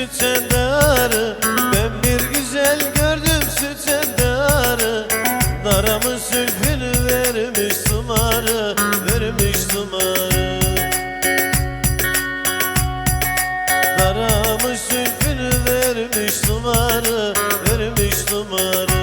süt sende arı Ben bir güzel gördüm süt sende arı Daramın sülfünü vermiş sumarı Vermiş sumarı. Daramın sülfünü vermiş sumarı Vermiş sumarı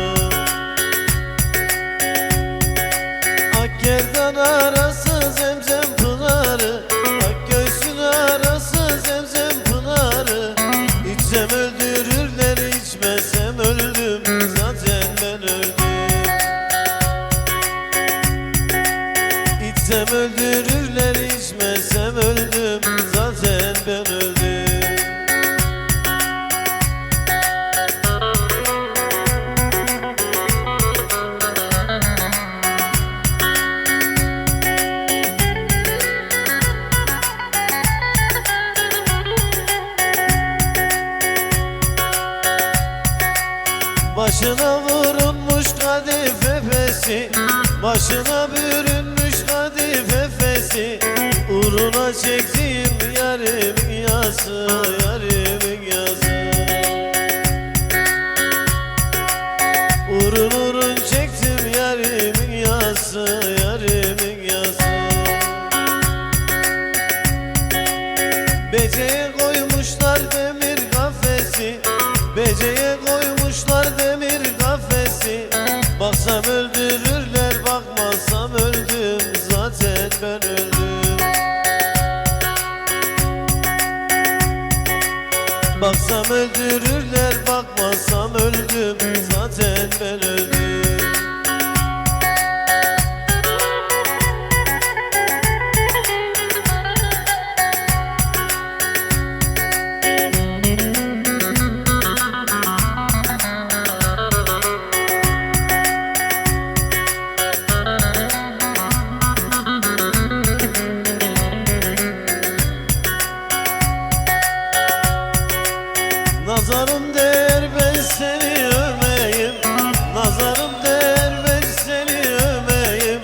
Başına vurulmuş kadife fesi Başına bürünmüş kadife fesi Uğruna çektiğim yarimin yası Yarimin yası Urun urun çektim yarimin yası Yarimin yası Beceye koymuşlar demir kafesi Beceye Baksam öldürürler bakmasam öldüm. Zaten ben öldüm Nazarım der ben seni övmeyim. Nazarım der ben seni övmeyim.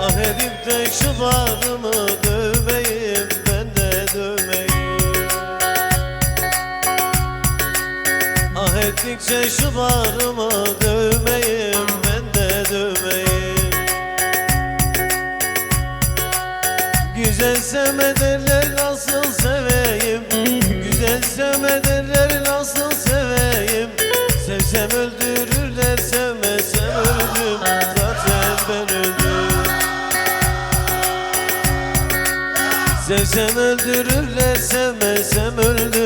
Ah edip de şu bağrımı dövmeyim Ben de dövmeyim. Ah ettikçe şu bağrımı dövmeyim Ben de dövmeyim. Güzel sevme derler Sevsem öldürürler sevmesem öldüm